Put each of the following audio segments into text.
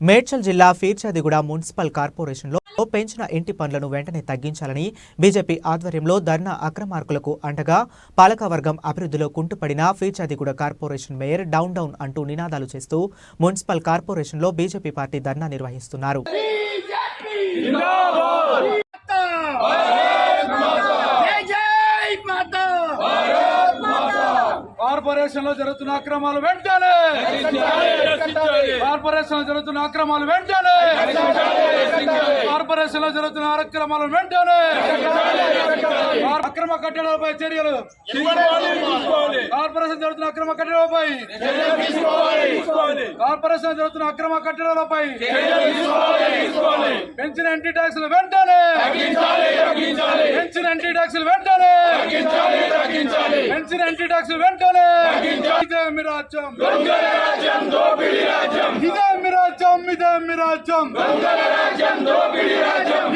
మేడ్చల్ జిల్లా ఫీర్చాదిగూడ మున్సిపల్ కార్పొరేషన్లో పెంచిన ఇంటి పనులను వెంటనే తగ్గించాలని బీజేపీ ఆధ్వర్యంలో ధర్నా అక్రమార్కులకు అండగా పాలకవర్గం అభివృద్ధిలో కుంటుపడిన Peerzadiguda corporation mayor down down అంటూ నినాదాలు చేస్తూ మున్సిపల్ కార్పొరేషన్లో బీజేపీ పార్టీ ధర్నా నిర్వహిస్తున్నారు. కార్పొరేషన్లో జరుగుతున్న అక్రమాలు వెంటనే! కార్పొరేషన్లో జరుగుతున్న అక్రమాలు వెంటనే! కార్పొరేషన్లో జరుగుతున్న అక్రమాలు వెంటనే! అక్రమ కట్టడాలపై చర్యలు! కార్పొరేషన్ జరుగుతున్న అక్రమ కట్టడాలపై! కార్పొరేషన్ జరుగుతున్న అక్రమ కట్టడాలపై! పెంచిన ఎంటీ ట్యాక్సులు వెంటనే! పెంచిన ఎంటీ ట్యాక్సులు వెంటనే! పెంచిన ఎంటీ ట్యాక్సులు వెంటనే! ఇదే మీ రాజ్యం! ఇదే మీ రాజ్యం! ఇదే మీ రాజ్యం!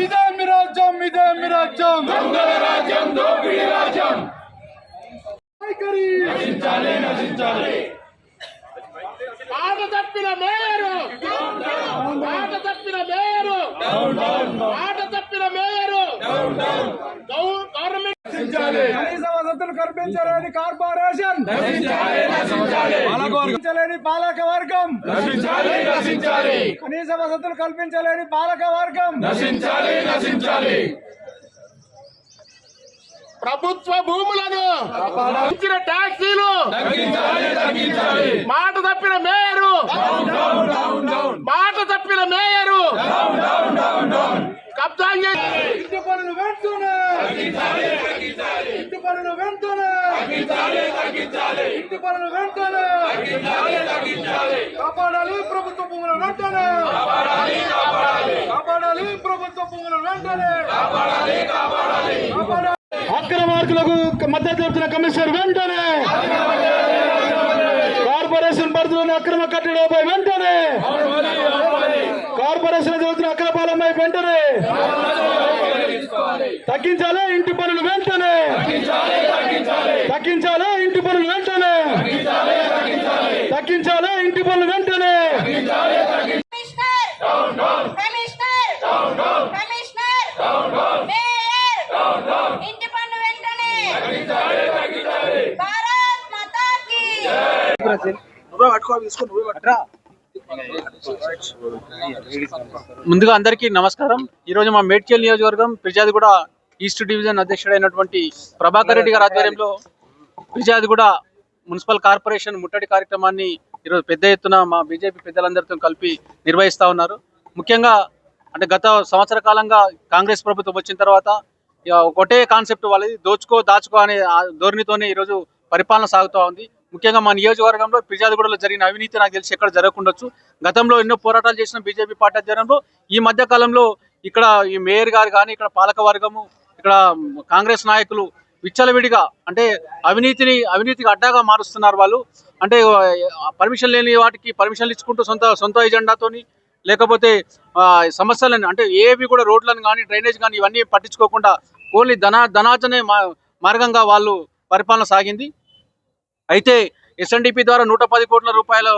ఇదే మీ రాజ్యం! ఇదే మీ రాజ్యం! మాట తప్పిన మేయరు! మాట తప్పిన మేయరు! మాట తప్పిన మేయరు! గవర్నమెంట్ వసతులు కల్పించలేని కార్పొరేషన్. కల్పించలేని పాలక వర్గం కనీస వసతులు కల్పించలేని పాలక వర్గం ప్రభుత్వ భూములను ఇచ్చిన ట్యాక్సీలు మాట తప్పిన మేయరు మాట తప్పిన మేయరు కబ్జా చేసి ఇంటి పనులు వెంటనే. ఇంటి పనులు వెంటనే. ఇంటి పనులు వెంటనే కాపాడాలి ప్రభుత్వ భూములు వెంటనే. కాపాడాలి ప్రభుత్వ భూములు వెంటనే. కాపాడాలి అక్రమార్కులకు మద్దతు తెలుపుతున్న కమిషనర్ వెంటనే. కార్పొరేషన్ పరిధిలోని అక్రమ కట్టడంపై వెంటనే. కార్పొరేషన్ జరుగుతున్న అక్రమాలపై వెంటనే. తగ్గించాలి ఇంటి పనులు వెంటనే. తగ్గించాలి ఇంటి పనులు వెంటనే. తగ్గించాలి ఇంటి పనులు వెంటనే. కమిషనర్! కమిషనర్! కమిషనర్! మేయర్! ఇంటి ముందుగా అందరికీ నమస్కారం. ఈరోజు మా మేడ్చల్ నియోజకవర్గం ఫిర్జాదిగూడ ఈస్ట్ డివిజన్ అధ్యక్షుడైనటువంటి ప్రభాకర్ రెడ్డి గారి ఆధ్వర్యంలో ఫిర్జాదిగూడ మున్సిపల్ కార్పొరేషన్ ముట్టడి కార్యక్రమాన్ని ఈరోజు పెద్ద ఎత్తున మా బీజేపీ పెద్దలందరితో కలిపి నిర్వహిస్తా ఉన్నారు. ముఖ్యంగా అంటే గత సంవత్సర కాలంగా కాంగ్రెస్ ప్రభుత్వం వచ్చిన తర్వాత ఇక ఒకటే కాన్సెప్ట్ వాళ్ళది దోచుకో దాచుకో అనే ధోరణితోనే ఈరోజు పరిపాలన సాగుతూ ఉంది. ముఖ్యంగా మా నియోజకవర్గంలో ఫిర్యాదుగూడలో జరిగిన అవినీతి నాకు తెలిసి ఎక్కడ జరగకుండొచ్చు. గతంలో ఎన్నో పోరాటాలు చేసిన బీజేపీ పార్టీ అధ్యయనంలో ఈ మధ్య కాలంలో ఇక్కడ ఈ మేయర్ గారు కానీ ఇక్కడ పాలక వర్గము ఇక్కడ కాంగ్రెస్ నాయకులు విచ్చలవిడిగా అంటే అవినీతిని అవినీతికి అడ్డాగా మారుస్తున్నారు వాళ్ళు. అంటే పర్మిషన్ లేని వాటికి పర్మిషన్లు ఇచ్చుకుంటూ సొంత సొంత ఎజెండాతోని లేకపోతే సమస్యలను అంటే ఏవి కూడా రోడ్లను కానీ డ్రైనేజ్ కానీ ఇవన్నీ పట్టించుకోకుండా ఓన్లీ ధనా ధనార్జనే మా మార్గంగా వాళ్ళు పరిపాలన సాగింది. అయితే ఎస్ఎన్డిపి ద్వారా నూట పది కోట్ల రూపాయల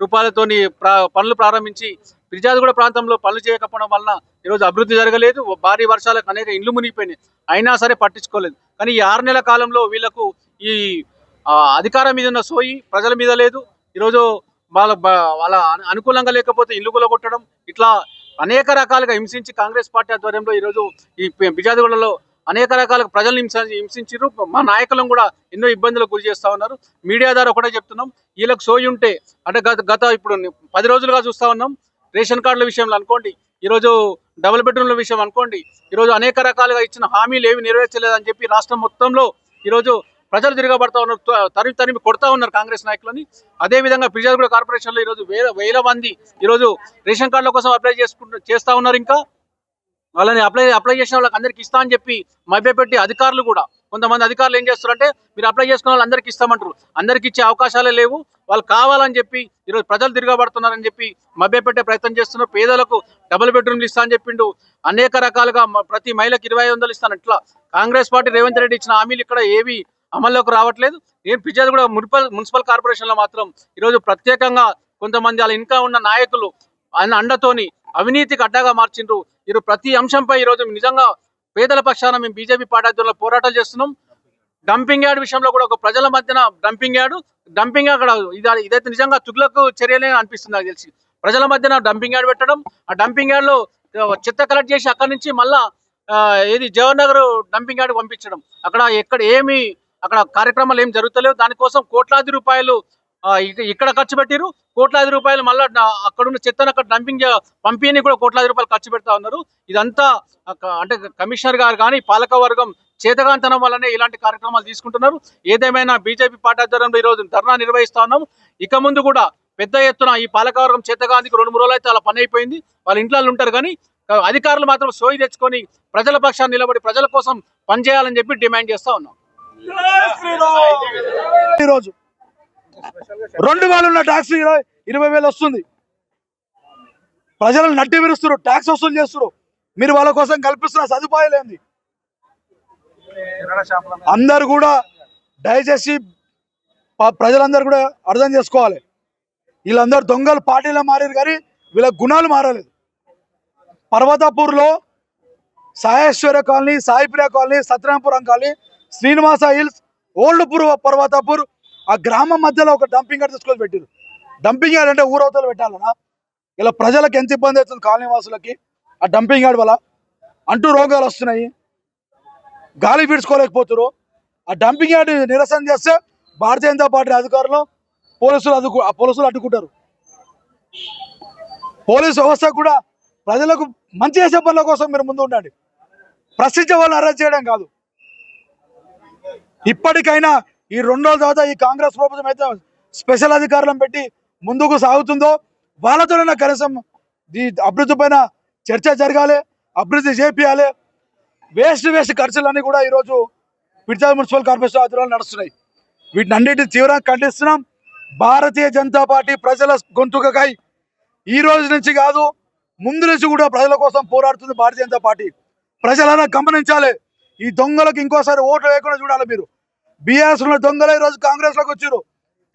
రూపాయలతోని ప్రా పనులు ప్రారంభించి ఫిర్జాదిగూడ ప్రాంతంలో పనులు చేయకపోవడం వలన ఈరోజు అభివృద్ధి జరగలేదు. భారీ వర్షాలకు అనేక ఇండ్లు మునిగిపోయినాయి. అయినా సరే పట్టించుకోలేదు. కానీ ఈ ఆరు నెలల కాలంలో వీళ్ళకు ఈ అధికారం మీద ఉన్న సోయి ప్రజల మీద లేదు. ఈరోజు వాళ్ళ వాళ్ళ అనుకూలంగా లేకపోతే ఇల్లు కొట్టడం ఇట్లా అనేక రకాలుగా హింసించి కాంగ్రెస్ పార్టీ ఆధ్వర్యంలో ఈరోజు ఈ బిజాదిగూడలో అనేక రకాల ప్రజలను హింస హింసించారు మా నాయకులను కూడా ఎన్నో ఇబ్బందులకు గురి చేస్తా ఉన్నారు. మీడియా ద్వారా ఒకటే చెప్తున్నాం. వీళ్ళకి సోయి ఉంటే అంటే గత గత ఇప్పుడు పది రోజులుగా చూస్తా ఉన్నాం. రేషన్ కార్డుల విషయంలో అనుకోండి ఈరోజు డబుల్ బెడ్రూమ్ల విషయం అనుకోండి ఈరోజు అనేక రకాలుగా ఇచ్చిన హామీలు ఏవి నెరవేర్చలేదని చెప్పి రాష్ట్రం మొత్తంలో ఈరోజు ప్రజలు తిరగబడతా ఉన్నారు. త- తరిమి తరిమి కొడతా ఉన్నారు కాంగ్రెస్ నాయకులని. అదే విధంగా కార్పొరేషన్లో ఈరోజు వేల వేల మంది ఈరోజు రేషన్ కార్డుల కోసం అప్లై చేసుకుంటూ చేస్తా ఉన్నారు ఇంకా. వాళ్ళని అప్లై అప్లై చేసిన వాళ్ళకి అందరికి ఇస్తా అని చెప్పి మభ్యపెట్టి అధికారులు కూడా కొంతమంది అధికారులు ఏం చేస్తారంటే మీరు అప్లై చేసుకున్న వాళ్ళు అందరికి ఇస్తామంటారు. అందరికి ఇచ్చే అవకాశాలే లేవు. వాళ్ళు కావాలని చెప్పి ఈరోజు ప్రజలు తిరగబడుతున్నారని చెప్పి మభ్యపెట్టే ప్రయత్నం చేస్తున్నారు. పేదలకు డబుల్ బెడ్రూమ్లు ఇస్తా అని చెప్పిండు. అనేక రకాలుగా ప్రతి మహిళకు ఇరవై వందలు ఇస్తాను. ఇట్లా కాంగ్రెస్ పార్టీ రేవంత్ రెడ్డి ఇచ్చిన హామీలు ఇక్కడ ఏవి అమల్లోకి రావట్లేదు. నేను పిచ్చేది కూడా మున్సిపల్ మున్సిపల్ కార్పొరేషన్లో మాత్రం ఈరోజు ప్రత్యేకంగా కొంతమంది వాళ్ళ ఇంకా ఉన్న నాయకులు ఆయన అండతోని అవినీతికి అడ్డాగా మార్చిండ్రు. ఈరోజు ప్రతి అంశంపై ఈరోజు నిజంగా పేదల పక్షాన మేము బీజేపీ పార్టీ పోరాటాలు చేస్తున్నాం. డంపింగ్ యార్డ్ విషయంలో కూడా ఒక ప్రజల మధ్యన డంపింగ్ యార్డ్. డంపింగ్ అక్కడ ఇది ఇదైతే నిజంగా తుగ్లకు చర్యలే అనిపిస్తుంది నాకు తెలిసి. ప్రజల మధ్యన డంపింగ్ యార్డ్ పెట్టడం ఆ డంపింగ్ యార్డ్లో చెత్త కలెక్ట్ చేసి అక్కడి నుంచి మళ్ళా ఏది జవహర్ నగర్ డంపింగ్ యార్డ్ పంపించడం. అక్కడ ఎక్కడ ఏమి అక్కడ కార్యక్రమాలు ఏం జరుగుతలేవు. దానికోసం కోట్లాది రూపాయలు ఇక్కడ ఖర్చు పెట్టిరు కోట్లాది రూపాయలు మళ్ళా అక్కడున్న చెత్తను అక్కడ డంపింగ్ పంపిణీ కూడా కోట్లాది రూపాయలు ఖర్చు పెడతా ఉన్నారు. ఇదంతా అంటే కమిషనర్ గారు కానీ పాలక వర్గం చేతగాంతనం వల్లనే ఇలాంటి కార్యక్రమాలు తీసుకుంటున్నారు. ఏదేమైనా బీజేపీ పార్టీ ఆధ్వర్యంలో ఈ రోజు ధర్నా నిర్వహిస్తా ఉన్నాం. ఇక ముందు కూడా పెద్ద ఎత్తున ఈ పాలకవర్గం చేతగాంతికి రెండు మూడు రోజులు అయితే అలా పని అయిపోయింది. వాళ్ళ ఇంట్లో ఉంటారు కానీ అధికారులు మాత్రం సోయి తెచ్చుకొని ప్రజల పక్షాన్ని నిలబడి ప్రజల కోసం పనిచేయాలని చెప్పి డిమాండ్ చేస్తా ఉన్నాం. ఈరోజు రెండు వేలు ఉన్న ట్యాక్స్ ఇరవై ఇరవై వేలు వస్తుంది. ప్రజలను నట్టి విరుస్తారు ట్యాక్స్ వసూలు చేస్తారు మీరు వాళ్ళ కోసం కల్పిస్తున్న సదుపాయాలేంది అందరు కూడా దయచేసి ప్రజలందరూ కూడా అర్థం చేసుకోవాలి. వీళ్ళందరూ దొంగలు పార్టీలో మారారు కానీ వీళ్ళ గుణాలు మారలేదు. పర్వతాపూర్లో Saieshwara colony Saipriya colony Satyanapuram colony Srinivasa hills old పూర్వ పర్వతాపూర్ ఆ గ్రామం మధ్యలో ఒక డంపింగ్ యార్డ్ తీసుకొని పెట్టారు డంపింగ్ యార్డ్ అంటే ఊరవతలు పెట్టాలన్నా ఇలా ప్రజలకు ఎంత ఇబ్బంది అవుతుంది కాలనీ వాసులకి? ఆ డంపింగ్ యార్డ్ వల్ల అంటూ రోగాలు వస్తున్నాయి. గాలి పీడ్చుకోలేకపోతున్నారు ఆ డంపింగ్ యార్డ్ నిరసన చేస్తే భారతీయ జనతా పార్టీ అధికారులు పోలీసులు అదుకు ఆ పోలీసులు అడ్డుకుంటారు. పోలీసు వ్యవస్థ కూడా ప్రజలకు మంచి చేసే పనుల కోసం మీరు ముందు ఉండండి. ప్రశ్నించే వాళ్ళని అరెస్ట్ చేయడం కాదు. ఇప్పటికైనా ఈ రెండు రోజుల తర్వాత ఈ కాంగ్రెస్ ప్రభుత్వం అయితే స్పెషల్ అధికారులను పెట్టి ముందుకు సాగుతుందో వాళ్ళతోనైనా కనీసం ఈ అభివృద్ధి పైన చర్చ జరగాలి అభివృద్ధి చేపియాలి. వేస్ట్ వేస్ట్ ఖర్చులన్నీ కూడా ఈరోజు పిడిచాల మున్సిపల్ కార్పొరేషన్ ఆధ్వర్యంలో నడుస్తున్నాయి. వీటిని అన్నిటిని తీవ్రంగా ఖండిస్తున్నాం. భారతీయ జనతా పార్టీ ప్రజల గొంతుకకై ఈ రోజు నుంచి కాదు ముందు నుంచి కూడా ప్రజల కోసం పోరాడుతుంది భారతీయ జనతా పార్టీ. ప్రజలన్నా గమనించాలి. ఈ దొంగలకు ఇంకోసారి ఓట్లు వేయకుండా చూడాలి మీరు. బీఆర్ఎస్ ఉన్న దొంగలు ఈ రోజు కాంగ్రెస్లోకి వచ్చారు.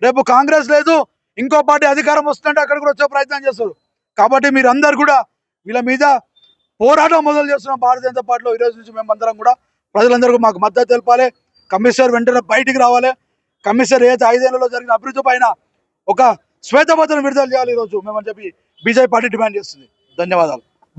రేపు కాంగ్రెస్ లేదు ఇంకో పార్టీ అధికారం వస్తుంటే అక్కడ కూడా వచ్చే ప్రయత్నం చేస్తారు. కాబట్టి మీరందరు కూడా వీళ్ళ మీద పోరాటం మొదలు చేస్తున్నాం భారతీయ జనతా పార్టీలో. ఈ రోజు నుంచి మేమందరం కూడా ప్రజలందరికీ మాకు మద్దతు తెలపాలి. కమిషనర్ వెంటనే బయటికి రావాలి. కమిషనర్ ఏదైతే ఐదేళ్ళలో జరిగిన అభివృద్ధి పైన ఒక శ్వేతపత్రం విడుదల చేయాలి ఈరోజు మేమని చెప్పి బీజేపీ పార్టీ డిమాండ్ చేస్తుంది. ధన్యవాదాలు.